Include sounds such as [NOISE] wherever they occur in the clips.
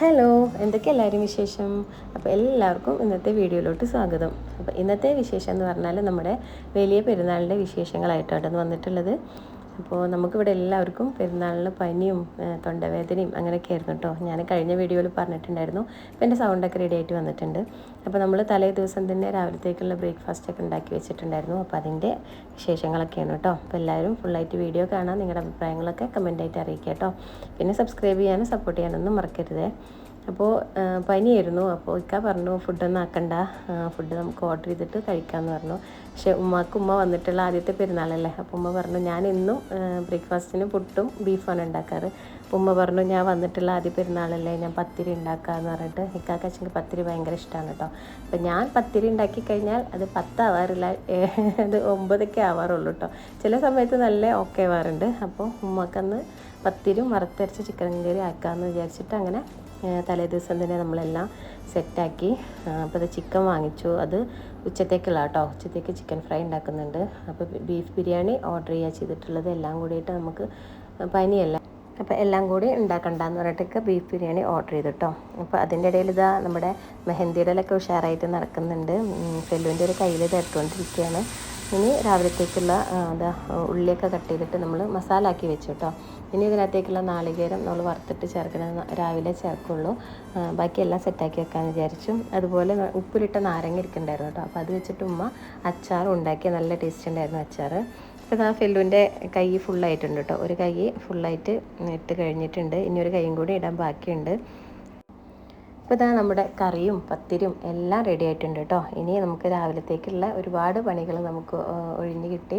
Hello എന്തൊക്കെ എല്ലാവരും വിശേഷം? അപ്പോൾ എല്ലാവർക്കും ഇന്നത്തെ വീഡിയോയിലോട്ട് സ്വാഗതം. അപ്പോൾ ഇന്നത്തെ വിശേഷം എന്ന് പറഞ്ഞാൽ നമ്മുടെ വലിയ പെരുന്നാളിന്റെ വിശേഷങ്ങളായിട്ടാണ് വന്നിട്ടുള്ളത്. അപ്പോൾ നമുക്കിവിടെ എല്ലാവർക്കും പെരുന്നാളിന് പനിയും തൊണ്ടവേദനയും അങ്ങനെയൊക്കെ ആയിരുന്നു കേട്ടോ. ഞാൻ കഴിഞ്ഞ വീഡിയോയിൽ പറഞ്ഞിട്ടുണ്ടായിരുന്നു. അപ്പോൾ എന്റെ സൗണ്ടൊക്കെ റെഡി ആയിട്ട് വന്നിട്ടുണ്ട്. അപ്പോൾ നമ്മൾ തലേ ദിവസം തന്നെ രാവിലത്തേക്കുള്ള ബ്രേക്ക്ഫാസ്റ്റൊക്കെ ഉണ്ടാക്കി വെച്ചിട്ടുണ്ടായിരുന്നു. അപ്പോൾ അതിന്റെ വിശേഷങ്ങളൊക്കെയാണ് കേട്ടോ. അപ്പോൾ എല്ലാവരും ഫുള്ളായിട്ട് വീഡിയോ കാണാൻ നിങ്ങളുടെ അഭിപ്രായങ്ങളൊക്കെ കമന്റായിട്ട് അറിയിക്കുക കേട്ടോ. പിന്നെ സബ്സ്ക്രൈബ് ചെയ്യാനും സപ്പോർട്ട് ചെയ്യാനൊന്നും മറക്കരുതേ. അപ്പോൾ പനിയായിരുന്നു. അപ്പോൾ ഇക്ക പറഞ്ഞു ഫുഡൊന്നും ആക്കണ്ട. ഫുഡ് നമുക്ക് ഓർഡർ ചെയ്തിട്ട് കഴിക്കാമെന്ന് പറഞ്ഞു. പക്ഷേ ഉമ്മാക്ക് ഉമ്മ വന്നിട്ടുള്ള ആദ്യത്തെ പെരുന്നാളല്ലേ? അപ്പോൾ ഉമ്മ പറഞ്ഞു ഞാൻ ഇന്നും ബ്രേക്ക്ഫാസ്റ്റിന് പുട്ടും ബീഫാണ് ഉണ്ടാക്കാറ്. അപ്പോൾ ഉമ്മ പറഞ്ഞു ഞാൻ വന്നിട്ടുള്ള ആദ്യ പെരുന്നാളല്ലേ? ഞാൻ പത്തിരി ഉണ്ടാക്കാമെന്ന് പറഞ്ഞിട്ട്. ഇക്കാക്ക് അച്ഛന്റെ പത്തിരി ഭയങ്കര ഇഷ്ടമാണ് കേട്ടോ അപ്പോൾ ഞാൻ പത്തിരി ഉണ്ടാക്കി കഴിഞ്ഞാൽ അത് പത്താവാറില്ല അത് ഒമ്പതൊക്കെ ആവാറുള്ളൂ കേട്ടോ ചില സമയത്ത് നല്ല ഓക്കെ ആവാറുണ്ട്. അപ്പോൾ ഉമ്മക്കന്ന് പത്തിരും വറുത്തരച്ച് ചിക്കൻ കറി ആക്കാമെന്ന് വിചാരിച്ചിട്ട് അങ്ങനെ ഏഹ് തലേ ദിവസം തന്നെ നമ്മളെല്ലാം സെറ്റാക്കി. അപ്പോൾ അത് ചിക്കൻ വാങ്ങിച്ചു. അത് ഉച്ചത്തേക്കുള്ള കേട്ടോ ഉച്ചത്തേക്ക് ചിക്കൻ ഫ്രൈ ഉണ്ടാക്കുന്നുണ്ട്. അപ്പോൾ ബീഫ് ബിരിയാണി ഓർഡർ ചെയ്യുക ചെയ്തിട്ടുള്ളത്. എല്ലാം കൂടിയിട്ട് നമുക്ക് പനിയല്ല? അപ്പോൾ എല്ലാം കൂടി ഉണ്ടാക്കണ്ടെന്ന് പറഞ്ഞിട്ടൊക്കെ ബീഫ് ബിരിയാണി ഓർഡർ ചെയ്തു കേട്ടോ അപ്പോൾ അതിന്റെ ഇടയിൽ ഇതാ നമ്മുടെ മെഹന്തിയിടലൊക്കെ ഉഷാറായിട്ട് നടക്കുന്നുണ്ട്. ഫെല്ലുവിന്റെ ഒരു കയ്യിൽ തട്ടുകൊണ്ടിരിക്കുകയാണ് ഇനി രാവിലത്തേക്കുള്ള എന്താ ഉള്ളിയൊക്കെ കട്ട് ചെയ്തിട്ട് നമ്മൾ മസാല ആക്കി വെച്ചു കേട്ടോ ഇനി ഇതിനകത്തേക്കുള്ള നാളികേരം നമ്മൾ വറുത്തിട്ട് ചേർക്കണം രാവിലെ ചേർക്കുള്ളൂ. ബാക്കിയെല്ലാം സെറ്റാക്കി വെക്കാൻ വിചാരിച്ചു. അതുപോലെ ഉപ്പിലിട്ട നാരങ്ങ ഇരിക്കുന്നുണ്ടായിരുന്നു കേട്ടോ അപ്പോൾ അത് വെച്ചിട്ട് ഉമ്മ അച്ചാർ ഉണ്ടാക്കി നല്ല ടേസ്റ്റ് ഉണ്ടായിരുന്നു അച്ചാർ ഇപ്പം ആ ഫെല്ലുവിന്റെ കൈ ഫുള്ളായിട്ടുണ്ട് കേട്ടോ ഒരു കൈ ഫുള്ളായിട്ട് ഇട്ട് കഴിഞ്ഞിട്ടുണ്ട്. ഇനി ഒരു കൈയും കൂടി ഇടാൻ ബാക്കിയുണ്ട്. അപ്പോൾ ഇതാ നമ്മുടെ കറിയും പത്തിരിയും എല്ലാം റെഡി ആയിട്ടുണ്ട് കേട്ടോ ഇനി നമുക്ക് രാവിലത്തേക്കുള്ള ഒരുപാട് പണികൾ നമുക്ക് ഒഴിഞ്ഞു കിട്ടി.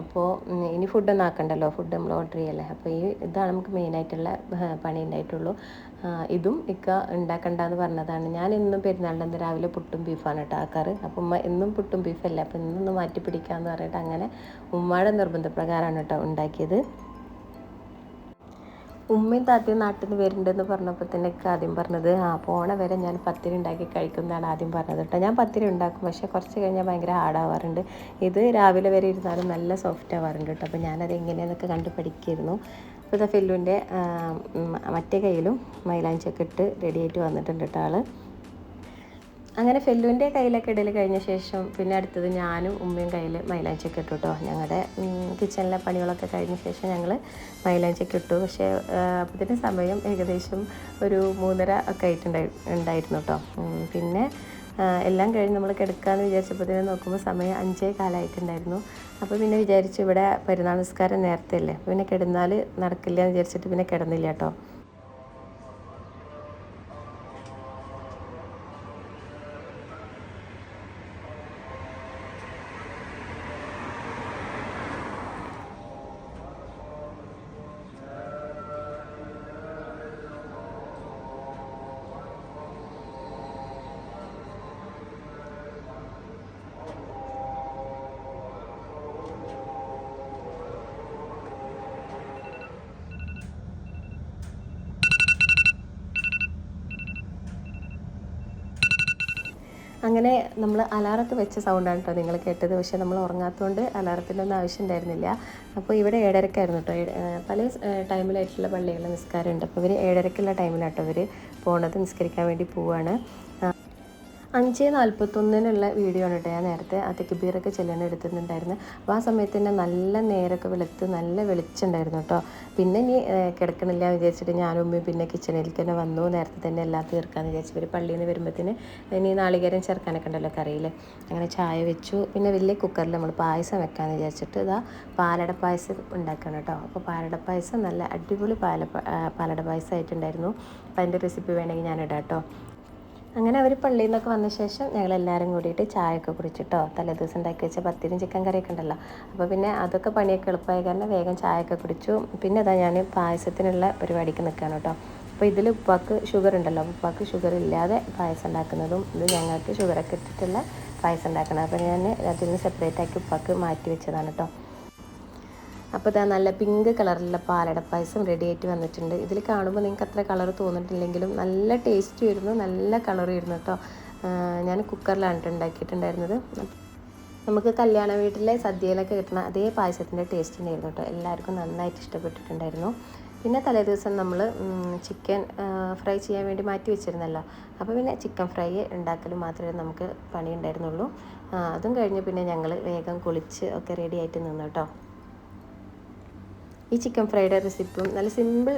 അപ്പോൾ ഇനി ഫുഡൊന്നും ആക്കണ്ടല്ലോ? ഫുഡ് നമ്മൾ ഓർഡർ ചെയ്യല്ലേ? അപ്പോൾ ഈ ഇതാണ് നമുക്ക് മെയിനായിട്ടുള്ള പണി ഉണ്ടായിട്ടുള്ളൂ. ഇതും ഇക്ക ഉണ്ടാക്കണ്ടെന്ന് പറഞ്ഞതാണ്. ഞാൻ ഇന്നും പെരുന്നാളിന്റെ രാവിലെ പുട്ടും ബീഫാണ് കേട്ടോ ആക്കാറ്. അപ്പോൾ ഉമ്മ എന്നും പുട്ടും ബീഫല്ലേ അപ്പോൾ ഇന്നൊന്ന് മാറ്റി പിടിക്കാമെന്ന് പറഞ്ഞിട്ട് അങ്ങനെ ഉമ്മയുടെ നിർബന്ധപ്രകാരമാണ് കേട്ടോ ഉണ്ടാക്കിയത്. ഉമ്മയും താത്തയും നാട്ടിൽ നിന്ന് വരുന്നുണ്ടെന്ന് പറഞ്ഞപ്പോൾ തന്നെ ആദ്യം പറഞ്ഞത് ആ പോണ വരെ ഞാൻ പത്തിരി ഉണ്ടാക്കി കഴിക്കുന്നതാണ് ആദ്യം പറഞ്ഞത് കേട്ടോ ഞാൻ പത്തിരി ഉണ്ടാക്കും പക്ഷെ കുറച്ച് കഴിഞ്ഞാൽ ഭയങ്കര ഹാർഡാവാറുണ്ട്. ഇത് രാവിലെ വരെ ഇരുന്നാലും നല്ല സോഫ്റ്റ് ആവാറുണ്ട് കേട്ടോ അപ്പോൾ ഞാനത് എങ്ങനെയെന്നൊക്കെ കണ്ട് പഠിക്കായിരുന്നു അപ്പോൾ ഫെല്ലുവിന്റെ മറ്റേ കയ്യിലും മൈലാഞ്ചൊക്കെ ഇട്ട് റെഡിയായിട്ട് വന്നിട്ടുണ്ട് കേട്ടോ ആൾ. അങ്ങനെ ഫെല്ലുവിന്റെ കയ്യിലൊക്കെ ഇടയിൽ കഴിഞ്ഞ ശേഷം പിന്നെ അടുത്തത് ഞാനും ഉമ്മയും കയ്യിൽ മൈലാഞ്ചൊക്കെ ഇട്ടു കേട്ടോ ഞങ്ങളുടെ കിച്ചണിലെ പണികളൊക്കെ കഴിഞ്ഞ ശേഷം ഞങ്ങൾ മൈലാഞ്ചൊക്കെ ഇട്ടു. പക്ഷേ അപ്പോഴത്തേന് സമയം ഏകദേശം ഒരു മൂന്നര ഒക്കെ ആയിട്ടുണ്ടായി ഉണ്ടായിരുന്നു കേട്ടോ പിന്നെ എല്ലാം കഴിഞ്ഞ് നമ്മൾ കിടക്കാമെന്ന് വിചാരിച്ചപ്പോഴത്തേന് നോക്കുമ്പോൾ സമയം അഞ്ചേ കാലമായിട്ടുണ്ടായിരുന്നു അപ്പോൾ പിന്നെ വിചാരിച്ചു ഇവിടെ പെരുന്നാൾ നിസ്കാരം നേരത്തെ അല്ലേ? പിന്നെ കിടന്നാൽ നടക്കില്ല എന്ന് വിചാരിച്ചിട്ട് പിന്നെ കിടന്നില്ല കേട്ടോ അങ്ങനെ നമ്മൾ അലാറത്ത് വെച്ച സൗണ്ടാണ് കേട്ടോ നിങ്ങൾ കേട്ടത്. പക്ഷേ നമ്മൾ ഉറങ്ങാത്തതുകൊണ്ട് അലാറത്തിന്റെ ഒന്നും ആവശ്യം ഉണ്ടായിരുന്നില്ല അപ്പോൾ ഇവിടെ ഏഴരക്കായിരുന്നു കേട്ടോ പല ടൈമിലായിട്ടുള്ള പള്ളികളിൽ നിസ്കാരമുണ്ട്. അപ്പോൾ ഇവർ ഏഴരക്കുള്ള ടൈമിലാട്ടോ ഇവർ പോണത് നിസ്കരിക്കാൻ വേണ്ടി ആ, അഞ്ച് നാൽപ്പത്തൊന്നിനുള്ള വീഡിയോ ആണ് കേട്ടോ ഞാൻ നേരത്തെ ആ തെക്കുബീറൊക്കെ ചെല്ലാൻ എടുത്തിട്ടുണ്ടായിരുന്നു. അപ്പോൾ ആ സമയത്ത് തന്നെ നല്ല നേരൊക്കെ വെളുത്ത് നല്ല വെളിച്ചുണ്ടായിരുന്നു കേട്ടോ പിന്നെ ഇനി കിടക്കണില്ല വിചാരിച്ചിട്ട് ഞാനും ഉമ്മയും പിന്നെ കിച്ചണിലേക്ക് തന്നെ വന്നു. നേരത്തെ തന്നെ എല്ലാം തീർക്കാമെന്ന് വിചാരിച്ചു ഇവർ പള്ളിയിൽ നിന്ന് വരുമ്പോഴത്തേന് ഇനി നാളികേരം ചേർക്കാനൊക്കെ ഉണ്ടല്ലോ കറിയിൽ അങ്ങനെ ചായ വെച്ചു. പിന്നെ വലിയ കുക്കറിൽ നമ്മൾ പായസം വെക്കാമെന്ന് വിചാരിച്ചിട്ട് ഇതാ പാലട പായസം ഉണ്ടാക്കണം കേട്ടോ അപ്പോൾ പാലട പായസം നല്ല അടിപൊളി പാല പാലട പായസം ആയിട്ടുണ്ടായിരുന്നു അപ്പോൾ അതിന്റെ റെസിപ്പി വേണമെങ്കിൽ ഞാൻ ഇടാം കേട്ടോ അങ്ങനെ അവർ പള്ളിയിൽ നിന്നൊക്കെ വന്ന ശേഷം ഞങ്ങൾ എല്ലാവരും കൂടിയിട്ട് ചായയൊക്കെ കുടിച്ചിട്ടോ തലേ ദിവസം ഉണ്ടാക്കി വെച്ച പത്തിരിയും ചിക്കൻ കറിയൊക്കെ ഉണ്ടല്ലോ. അപ്പോൾ പിന്നെ അതൊക്കെ പണിയൊക്കെ എളുപ്പമായ കാരണം വേഗം ചായയൊക്കെ കുടിച്ചു. പിന്നെ അതാ ഞാൻ പായസത്തിനുള്ള പരിപാടിക്ക് നിൽക്കുകയാണ് കേട്ടോ. അപ്പോൾ ഇതിൽ ഉപ്പാക്ക് ഷുഗർ ഉണ്ടല്ലോ അപ്പോൾ ഉപ്പാക്ക് ഷുഗർ ഇല്ലാതെ പായസം ഉണ്ടാക്കുന്നതും ഇത് ഞങ്ങൾക്ക് ഷുഗറൊക്കെ ഇട്ടിട്ടുള്ള പായസം ഉണ്ടാക്കണം അപ്പോൾ ഞാൻ അതിൽ നിന്ന് സെപ്പറേറ്റ് ആക്കി ഉപ്പാക്ക് മാറ്റി വെച്ചതാണ് കേട്ടോ. അപ്പോൾ ഇതാ നല്ല പിങ്ക് കളറിലുള്ള പാലട പായസം റെഡി ആയിട്ട് വന്നിട്ടുണ്ട്. ഇതിൽ കാണുമ്പോൾ നിങ്ങൾക്ക് അത്ര കളർ തോന്നിട്ടില്ലെങ്കിലും നല്ല ടേസ്റ്റ് വരുന്നു നല്ല കളർ വരുന്നു കേട്ടോ ഞാൻ കുക്കറിലാണ് ട്ടോ ഉണ്ടാക്കിയിട്ടുണ്ടായിരുന്നത് നമുക്ക് കല്യാണ വീട്ടിലെ സദ്യയിലൊക്കെ കിട്ടുന്ന അതേ പായസത്തിന്റെ ടേസ്റ്റ് ഉണ്ടായിരുന്നു കേട്ടോ എല്ലാവർക്കും നന്നായിട്ട് ഇഷ്ടപ്പെട്ടിട്ടുണ്ടായിരുന്നു. പിന്നെ തലേ ദിവസം നമ്മൾ ചിക്കൻ ഫ്രൈ ചെയ്യാൻ വേണ്ടി മാറ്റി വെച്ചിരുന്നല്ലോ. അപ്പോൾ പിന്നെ ചിക്കൻ ഫ്രൈ ഉണ്ടാക്കൽ മാത്രമേ നമുക്ക് പണി ഉണ്ടായിരുന്നുള്ളൂ അതും കഴിഞ്ഞ് പിന്നെ ഞങ്ങൾ വേഗം കുളിച്ച് ഒക്കെ റെഡി ആയിട്ട് നിന്നു കേട്ടോ ഈ ചിക്കൻ ഫ്രൈയുടെ റെസിപ്പും നല്ല സിമ്പിൾ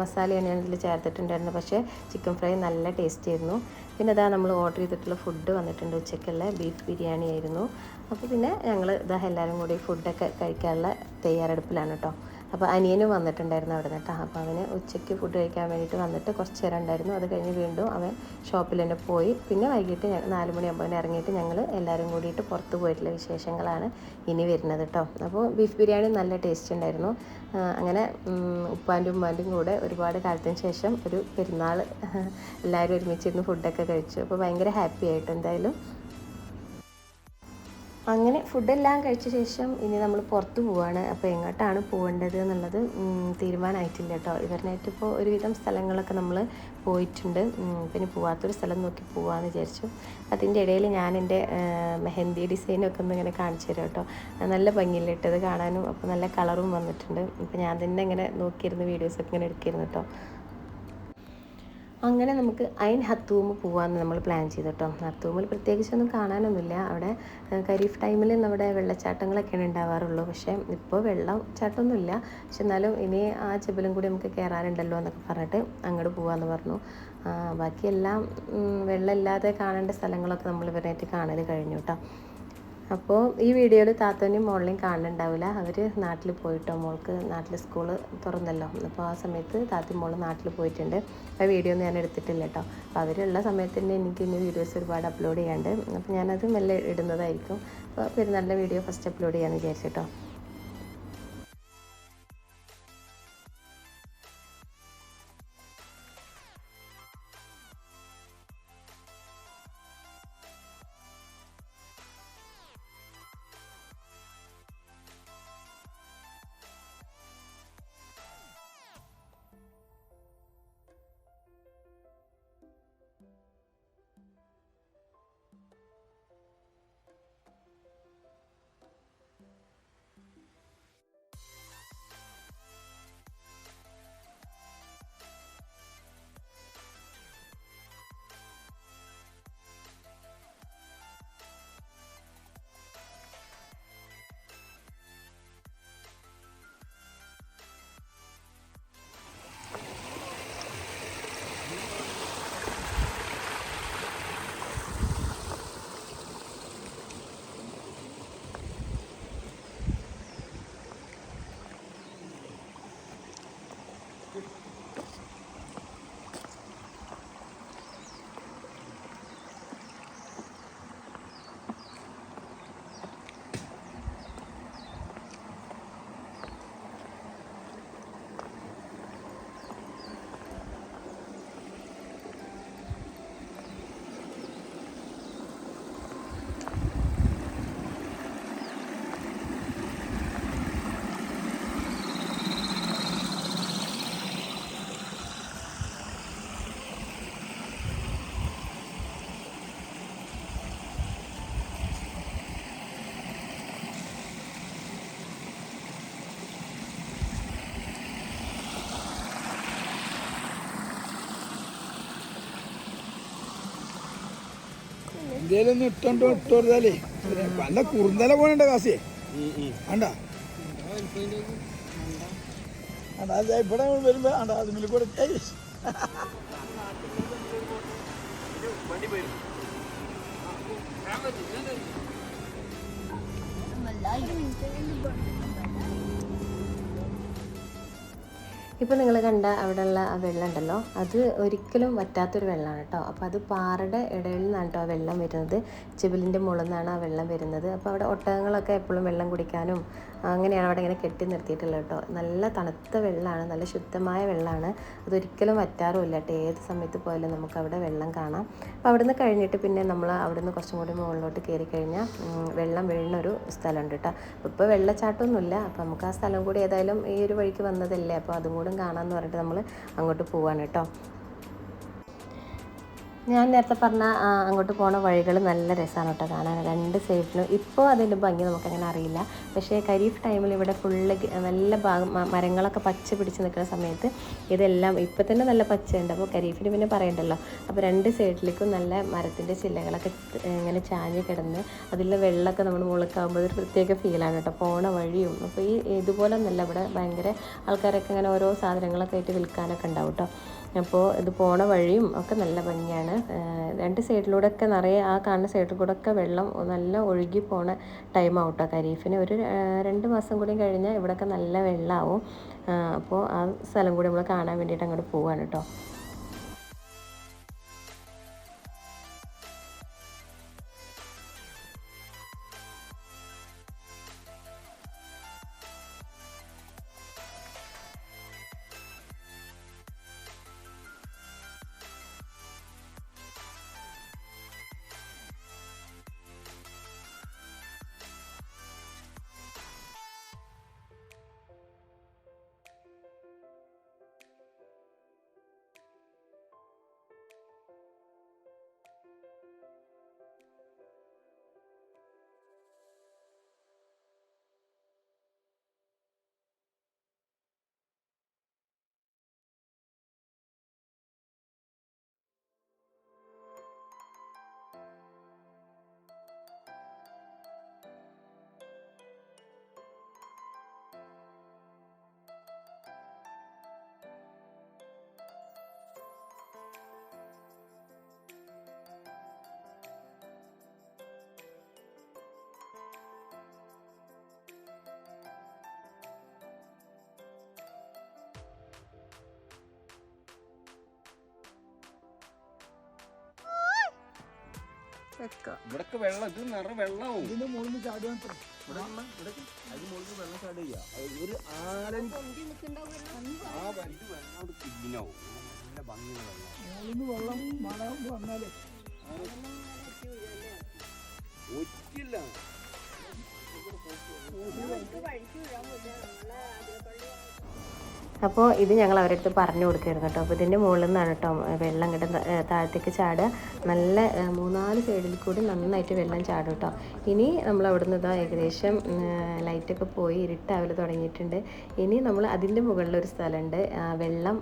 മസാലയാണ് ഞാൻ ഇതിൽ ചേർത്തിട്ടുണ്ടായിരുന്നത്. പക്ഷേ ചിക്കൻ ഫ്രൈ നല്ല ടേസ്റ്റ് ആയിരുന്നു. പിന്നെ അതാ നമ്മൾ ഓർഡർ ചെയ്തിട്ടുള്ള ഫുഡ് വന്നിട്ടുണ്ട് ഉച്ചയ്ക്കുള്ള ബീഫ് ബിരിയാണി ആയിരുന്നു. അപ്പോൾ പിന്നെ ഞങ്ങൾ ഇതാ എല്ലാവരും കൂടി ഫുഡൊക്കെ കഴിക്കാനുള്ള തയ്യാറെടുപ്പിലാണ് കേട്ടോ അപ്പോൾ അനിയനും വന്നിട്ടുണ്ടായിരുന്നു അവിടെ നിന്ന് കേട്ടോ. അപ്പോൾ അവന് ഉച്ചയ്ക്ക് ഫുഡ് കഴിക്കാൻ വേണ്ടിയിട്ട് വന്നിട്ട് കുറച്ച് നേരം ഉണ്ടായിരുന്നു. അത് കഴിഞ്ഞ് വീണ്ടും അവൻ ഷോപ്പിൽ തന്നെ പോയി. പിന്നെ വൈകിട്ട് നാല് മണിയാകുമ്പോൾ അവൻ ഇറങ്ങിയിട്ട് ഞങ്ങൾ എല്ലാവരും കൂടിയിട്ട് പുറത്ത് പോയിട്ടുള്ള വിശേഷങ്ങളാണ് ഇനി വരുന്നത് കേട്ടോ. അപ്പോൾ ബീഫ് ബിരിയാണി നല്ല ടേസ്റ്റ് ഉണ്ടായിരുന്നു. അങ്ങനെ ഉപ്പാന്റെ ഉമ്മാന്റെയും കൂടെ ഒരുപാട് കാലത്തിന് ശേഷം ഒരു പെരുന്നാൾ [LAUGHS] എല്ലാവരും ഒരുമിച്ചിരുന്ന് ഫുഡൊക്കെ കഴിച്ചു. അപ്പോൾ ഭയങ്കര ഹാപ്പി ആയിട്ട് എന്തായാലും. അങ്ങനെ ഫുഡെല്ലാം കഴിച്ച ശേഷം ഇനി നമ്മൾ പുറത്ത് പോവാണ്. അപ്പോൾ എങ്ങോട്ടാണ് പോകേണ്ടത് എന്നുള്ളത് തീരുമാനമായിട്ടില്ല കേട്ടോ ഇവരിനായിട്ട് ഇപ്പോൾ ഒരുവിധം സ്ഥലങ്ങളൊക്കെ നമ്മൾ പോയിട്ടുണ്ട്. പിന്നെ പോവാത്തൊരു സ്ഥലം നോക്കി പോവാമെന്ന് വിചാരിച്ചു. അതിന്റെ ഇടയിൽ ഞാൻ എന്റെ മെഹന്തി ഡിസൈനൊക്കെ ഒന്ന് ഇങ്ങനെ കാണിച്ചു തരാം കേട്ടോ നല്ല ഭംഗിയില്ല ഇട്ടത് കാണാനും അപ്പോൾ നല്ല കളറും വന്നിട്ടുണ്ട്. ഇപ്പോൾ ഞാൻ തന്നെ ഇങ്ങനെ നോക്കിയിരുന്ന് വീഡിയോസൊക്കെ ഇങ്ങനെ എടുക്കിയിരുന്നു കേട്ടോ അങ്ങനെ നമുക്ക് അയിൻ ഹത്തൂമ് പോകാമെന്ന് നമ്മൾ പ്ലാൻ ചെയ്തു കേട്ടോ ഹത്തൂമിൽ പ്രത്യേകിച്ചൊന്നും കാണാനൊന്നുമില്ല. അവിടെ കരീഫ് ടൈമിൽ നമ്മുടെ വെള്ളച്ചാട്ടങ്ങളൊക്കെയാണ് ഉണ്ടാവാറുള്ളൂ. പക്ഷേ ഇപ്പോൾ വെള്ളച്ചാട്ടമൊന്നുമില്ല പക്ഷെ എന്നാലും ഇനി ആ ചെബലും കൂടി നമുക്ക് കയറാനുണ്ടല്ലോ എന്നൊക്കെ പറഞ്ഞിട്ട് അങ്ങോട്ട് പോകാമെന്ന് പറഞ്ഞു. ബാക്കിയെല്ലാം വെള്ളമില്ലാതെ കാണേണ്ട സ്ഥലങ്ങളൊക്കെ നമ്മൾ ഇവരായിട്ട് കാണൽ കഴിഞ്ഞു കേട്ടോ അപ്പോൾ ഈ വീഡിയോയിൽ താത്തനെയും മോളിനെയും കാണുന്നുണ്ടാവില്ല അവർ നാട്ടിൽ പോയിട്ടോ? മോൾക്ക് നാട്ടിൽ സ്കൂൾ തുറന്നല്ലോ. അപ്പോൾ ആ സമയത്ത് താത്തി മോൾ നാട്ടിൽ പോയിട്ടുണ്ട്. ആ വീഡിയോ ഒന്നും ഞാൻ എടുത്തിട്ടില്ല കേട്ടോ. അപ്പോൾ അവരുള്ള സമയത്ത് തന്നെ എനിക്ക് ഇനി വീഡിയോസ് ഒരുപാട് അപ്ലോഡ് ചെയ്യാണ്ട്. അപ്പോൾ ഞാനത് മെല്ലെ ഇടുന്നതായിരിക്കും. അപ്പോൾ പെരുന്നാളിന്റെ വീഡിയോ ഫസ്റ്റ് അപ്ലോഡ് ചെയ്യാമെന്ന് വിചാരിച്ചിട്ടോ എന്തേലും ഒന്ന് ഇട്ടോണ്ടോ ഇട്ട് കൊടുത്താലേ നല്ല കുറുന്തല പോണണ്ട കാശേ. വേണ്ട അണ്ടാ അത് ഇവിടെ വരുമ്പോ ആണ്ടാ അതിൽ കൂടെ ഏയ്. ഇപ്പോൾ നിങ്ങൾ കണ്ട അവിടെയുള്ള ആ വെള്ളം ഉണ്ടല്ലോ അത് ഒരിക്കലും വറ്റാത്തൊരു വെള്ളമാണ് കേട്ടോ. അപ്പോൾ അത് പാറയുടെ ഇടയിൽ നിന്നാണ് കേട്ടോ ആ വെള്ളം വരുന്നത്. ചെബിലിന്റെ മുകളിൽ നിന്നാണ് ആ വെള്ളം വരുന്നത്. അപ്പോൾ അവിടെ ഒട്ടകങ്ങളൊക്കെ എപ്പോഴും വെള്ളം കുടിക്കാനും അങ്ങനെയാണ് അവിടെ ഇങ്ങനെ കെട്ടി നിർത്തിയിട്ടുള്ളത് കേട്ടോ. നല്ല തണുത്ത വെള്ളമാണ് നല്ല ശുദ്ധമായ വെള്ളമാണ്. അതൊരിക്കലും വറ്റാറുമില്ല കേട്ടോ. ഏത് സമയത്ത് പോയാലും നമുക്ക് അവിടെ വെള്ളം കാണാം. അപ്പോൾ അവിടെ നിന്ന് കഴിഞ്ഞിട്ട് പിന്നെ നമ്മൾ അവിടെ നിന്ന് കുറച്ചും കൂടി മുകളിലോട്ട് കയറി കഴിഞ്ഞാൽ വെള്ളം വീഴുന്നൊരു സ്ഥലമുണ്ട് കേട്ടോ. ഇപ്പോൾ വെള്ളച്ചാട്ടമൊന്നുമില്ല. അപ്പോൾ നമുക്ക് ആ സ്ഥലം കൂടി ഏതായാലും ഈ ഒരു വഴിക്ക് വന്നതല്ലേ. അപ്പോൾ അതും കൂടും കാണാമെന്ന് പറഞ്ഞിട്ട് നമ്മൾ അങ്ങോട്ട് പോവാണ് കേട്ടോ. ഞാൻ നേരത്തെ പറഞ്ഞ അങ്ങോട്ട് പോണ വഴികൾ നല്ല രസമാണ് കേട്ടോ കാണാൻ രണ്ട് സൈഡിലും ഇപ്പോൾ അതിന്റെ ഭംഗി നമുക്കങ്ങനെ അറിയില്ല. പക്ഷേ കരീഫ് ടൈമിൽ ഇവിടെ ഫുള്ള് നല്ല ഭാഗം മരങ്ങളൊക്കെ പച്ച പിടിച്ച് നിൽക്കുന്ന സമയത്ത് ഇതെല്ലാം ഇപ്പം തന്നെ നല്ല പച്ചയുണ്ട്. അപ്പോൾ ഖരീഫിന് പിന്നെ പറയണ്ടല്ലോ. അപ്പോൾ രണ്ട് സൈഡിലേക്കും നല്ല മരത്തിന്റെ ചില്ലകളൊക്കെ ഇങ്ങനെ ചാഞ്ഞ് കിടന്ന് അതിലെ വെള്ളമൊക്കെ നമ്മൾ മുളക്കാകുമ്പോൾ ഒരു പ്രത്യേക ഫീലാണ് കേട്ടോ പോണ വഴിയും അപ്പോൾ ഈ ഇതുപോലെ നല്ല ഇവിടെ ഭയങ്കര ആൾക്കാരൊക്കെ ഇങ്ങനെ ഓരോ സാധനങ്ങളൊക്കെ ആയിട്ട് വിൽക്കാനൊക്കെ ഉണ്ടാവും കേട്ടോ അപ്പോൾ ഇത് പോണ വഴിയും ഒക്കെ നല്ല ഭംഗിയാണ്. രണ്ട് സൈഡിലൂടെ ഒക്കെ നിറയെ ആ കാണുന്ന സൈഡിൽ കൂടെ ഒക്കെ വെള്ളം നല്ല ഒഴുകി പോണ ടൈം ആവട്ടോ ഖരീഫിന്. ഒരു രണ്ട് മാസം കൂടി കഴിഞ്ഞാൽ ഇവിടെയൊക്കെ നല്ല വെള്ളമാവും അപ്പോൾ ആ സ്ഥലം കൂടി നമ്മൾ കാണാൻ വേണ്ടിയിട്ട് അങ്ങോട്ട് പോവാണ് കേട്ടോ. ഇവിടൊക്കെ വെള്ളം ഇത് നിറ വെള്ളമാവും ഇതിന്റെ മുകളിൽ ചാടുവാൻ ഇവിടെ ഇവിടെ അതിന് മുകളിൽ വെള്ളം ചാട് ചെയ്യാ ഒരു ആലഞ്ച് ആ വലുത് വെള്ളം അവിടെ ക്ലീനാവും നല്ല ഭംഗിയുള്ള വെള്ളം വെള്ളം മഴ വന്നാലേ. ഒറ്റില്ല. അപ്പോൾ ഇത് ഞങ്ങൾ അവരുടെ അടുത്ത് പറഞ്ഞു കൊടുക്കായിരുന്നു കേട്ടോ. അപ്പോൾ ഇതിന്റെ മുകളിൽ നിന്നാണ് കേട്ടോ വെള്ളം കിട്ടുന്ന താഴത്തേക്ക് ചാടുക. നല്ല മൂന്നാൽ സൈഡിൽ കൂടി നന്നായിട്ട് വെള്ളം ചാടും കേട്ടോ. ഇനി നമ്മൾ അവിടെ നിന്ന് ഇതാ ഏകദേശം ലൈറ്റൊക്കെ പോയി ഇരുട്ടാവൽ തുടങ്ങിയിട്ടുണ്ട്. ഇനി നമ്മൾ അതിന്റെ മുകളിൽ ഒരു സ്ഥലമുണ്ട്. വെള്ളം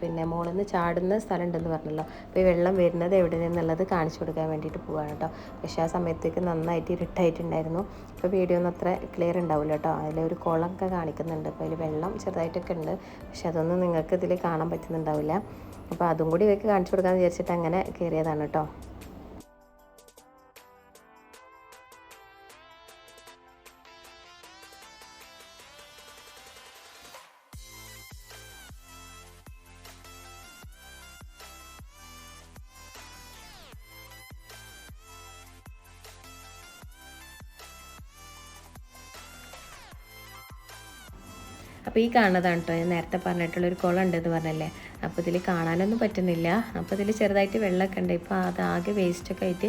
പിന്നെ മുകളിൽ നിന്ന് ചാടുന്ന സ്ഥലം ഉണ്ടെന്ന് പറഞ്ഞല്ലോ. അപ്പോൾ ഈ വെള്ളം വരുന്നത് എവിടെ നിന്നുള്ളത് കാണിച്ചു കൊടുക്കാൻ വേണ്ടിയിട്ട് പോവാണ് കേട്ടോ. പക്ഷേ ആ സമയത്തേക്ക് നന്നായിട്ട് ഇരുട്ടായിട്ടുണ്ടായിരുന്നു. ഇപ്പോൾ വീഡിയോ ഒന്നും അത്ര ക്ലിയർ ഉണ്ടാവില്ല കേട്ടോ അതിൽ ഒരു കുളമൊക്കെ കാണിക്കുന്നുണ്ട്. അപ്പോൾ അതിൽ വെള്ളം ചെറുതായിട്ടൊക്കെ ഉണ്ട്. പക്ഷെ അതൊന്നും നിങ്ങൾക്ക് ഇതിൽ കാണാൻ പറ്റുന്നുണ്ടാവില്ല. അപ്പോൾ അതും കൂടി ഇവർക്ക് കാണിച്ചു കൊടുക്കാമെന്ന് വിചാരിച്ചിട്ട് അങ്ങനെ കയറിയതാണ് കേട്ടോ അപ്പോൾ ഈ കാണുന്നതാണ് കേട്ടോ ഞാൻ നേരത്തെ പറഞ്ഞിട്ടുള്ള ഒരു കുളം ഉണ്ടെന്ന് പറഞ്ഞല്ലേ? അപ്പോൾ ഇതിൽ കാണാനൊന്നും പറ്റുന്നില്ല. അപ്പോൾ ഇതിൽ ചെറുതായിട്ട് വെള്ളമൊക്കെ ഉണ്ട്. ഇപ്പോൾ അത് ആകെ വേസ്റ്റൊക്കെ ആയിട്ട്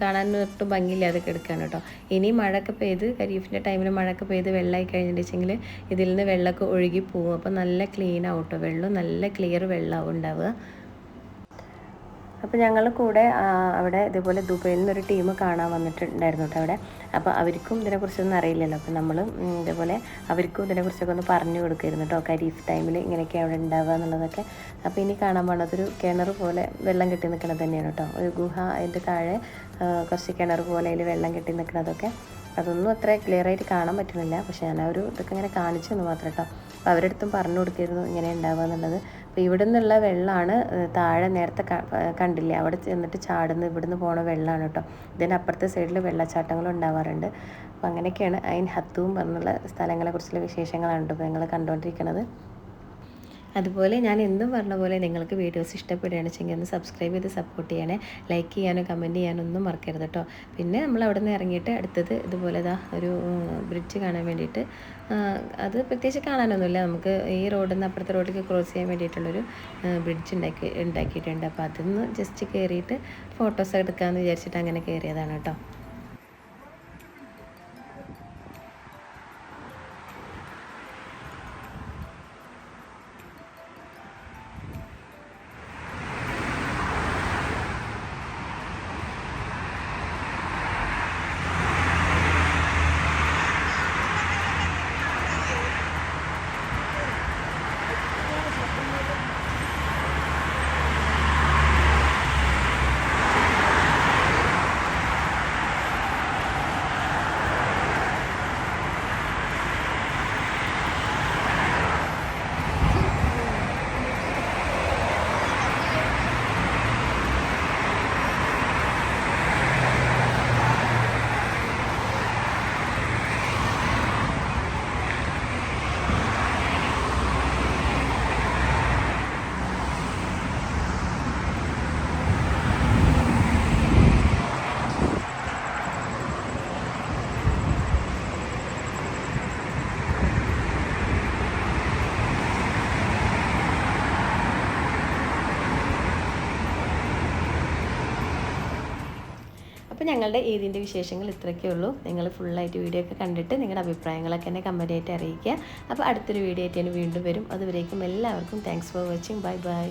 കാണാനൊന്നും ഒട്ടും ഭംഗിയില്ലാതെ കിടക്കുകയാണ് കേട്ടോ ഇനി മഴയൊക്കെ പെയ്ത് ഖരീഫിന്റെ ടൈമിൽ മഴയൊക്കെ പെയ്ത് വെള്ളമായി കഴിഞ്ഞിട്ടുണ്ടെങ്കിൽ ഇതിൽ നിന്ന് വെള്ളമൊക്കെ ഒഴുകി പോകും അപ്പോൾ നല്ല ക്ലീൻ ആവും കേട്ടോ വെള്ളം നല്ല ക്ലിയർ വെള്ളമാവും ഉണ്ടാവുക. അപ്പോൾ ഞങ്ങൾ കൂടെ അവിടെ ഇതുപോലെ ദുബൈയിൽ നിന്നൊരു ടീം കാണാൻ വന്നിട്ടുണ്ടായിരുന്നു കേട്ടോ അവിടെ. അപ്പോൾ അവർക്കും ഇതിനെക്കുറിച്ചൊന്നും അറിയില്ലല്ലോ. അപ്പോൾ നമ്മൾ ഇതേപോലെ അവർക്കും ഇതിനെക്കുറിച്ചൊക്കെ ഒന്ന് പറഞ്ഞു കൊടുക്കുമായിരുന്നു കേട്ടോ. കരീഫ് ടൈമിൽ ഇങ്ങനെയൊക്കെ അവിടെ ഉണ്ടാവുക എന്നുള്ളതൊക്കെ. അപ്പോൾ ഇനി കാണാൻ പോണതൊരു കിണർ പോലെ വെള്ളം കെട്ടി നിൽക്കുന്നത് തന്നെയാണ് കേട്ടോ. ഒരു ഗുഹ അതിന്റെ താഴെ കുറച്ച് കിണർ പോലെ അതിൽ വെള്ളം കെട്ടി നിൽക്കുന്നതൊക്കെ അതൊന്നും അത്ര ക്ലിയർ ആയിട്ട് കാണാൻ പറ്റുന്നില്ല. പക്ഷേ ഞാൻ ആ ഒരു ഇതൊക്കെ ഇങ്ങനെ കാണിച്ചു തന്നു മാത്രം കേട്ടോ അപ്പോൾ അവരുടെ അടുത്തും പറഞ്ഞു കൊടുത്തിരുന്നു ഇങ്ങനെ ഉണ്ടാവുക എന്നുള്ളത്. അപ്പോൾ ഇവിടെ നിന്നുള്ള വെള്ളമാണ് താഴെ നേരത്തെ കണ്ടില്ലേ? അവിടെ ചെന്നിട്ട് ചാടുന്ന ഇവിടുന്ന് പോണ വെള്ളമാണ് കേട്ടോ. ഇതിന്റെ അപ്പുറത്തെ സൈഡിൽ വെള്ളച്ചാട്ടങ്ങൾ ഉണ്ടാവാറുണ്ട്. അപ്പോൾ അങ്ങനെയൊക്കെയാണ് അതിന് ഹത്തുവും പറഞ്ഞുള്ള സ്ഥലങ്ങളെക്കുറിച്ചുള്ള വിശേഷങ്ങളാണ് കേട്ടോ ഇപ്പോൾ ഞങ്ങൾ കണ്ടുകൊണ്ടിരിക്കുന്നത് അതുപോലെ ഞാൻ എന്നും പറഞ്ഞ പോലെ നിങ്ങൾക്ക് വീഡിയോസ് ഇഷ്ടപ്പെടുകയാണ് വെച്ചെങ്കിൽ ഒന്ന് സബ്സ്ക്രൈബ് ചെയ്ത് സപ്പോർട്ട് ചെയ്യണേ. ലൈക്ക് ചെയ്യാനോ കമന്റ് ചെയ്യാനോ ഒന്നും മറക്കരുത് കേട്ടോ പിന്നെ നമ്മൾ അവിടെ നിന്ന് ഇറങ്ങിയിട്ട് അടുത്തത് ഇതുപോലെ ഇതാ ഒരു ബ്രിഡ്ജ് കാണാൻ വേണ്ടിയിട്ട് അത് പ്രത്യേകിച്ച് കാണാനൊന്നുമില്ല. നമുക്ക് ഈ റോഡിൽ നിന്ന് അപ്പുറത്തെ റോഡിലേക്ക് ക്രോസ് ചെയ്യാൻ വേണ്ടിയിട്ടുള്ളൊരു ബ്രിഡ്ജ് ഉണ്ടാക്കി ഉണ്ടാക്കിയിട്ടുണ്ട്. അപ്പോൾ അതിൽ നിന്ന് ജസ്റ്റ് കയറിയിട്ട് ഫോട്ടോസ് എടുക്കാമെന്ന് വിചാരിച്ചിട്ട് അങ്ങനെ കയറിയതാണ് കേട്ടോ അപ്പോൾ ഞങ്ങളുടെ ഈദിന്റെ വിശേഷങ്ങൾ ഇത്രയൊക്കെ ഉള്ളൂ. നിങ്ങൾ ഫുള്ളായിട്ട് വീഡിയോ ഒക്കെ കണ്ടിട്ട് നിങ്ങളുടെ അഭിപ്രായങ്ങളൊക്കെ എന്നെ കമന്റ് ആയിട്ട് അറിയിക്കുക. അപ്പോൾ അടുത്തൊരു വീഡിയോ ആയിട്ട് ഞാൻ വീണ്ടും വരും. അതുവരേക്കും എല്ലാവർക്കും thanks for watching bye bye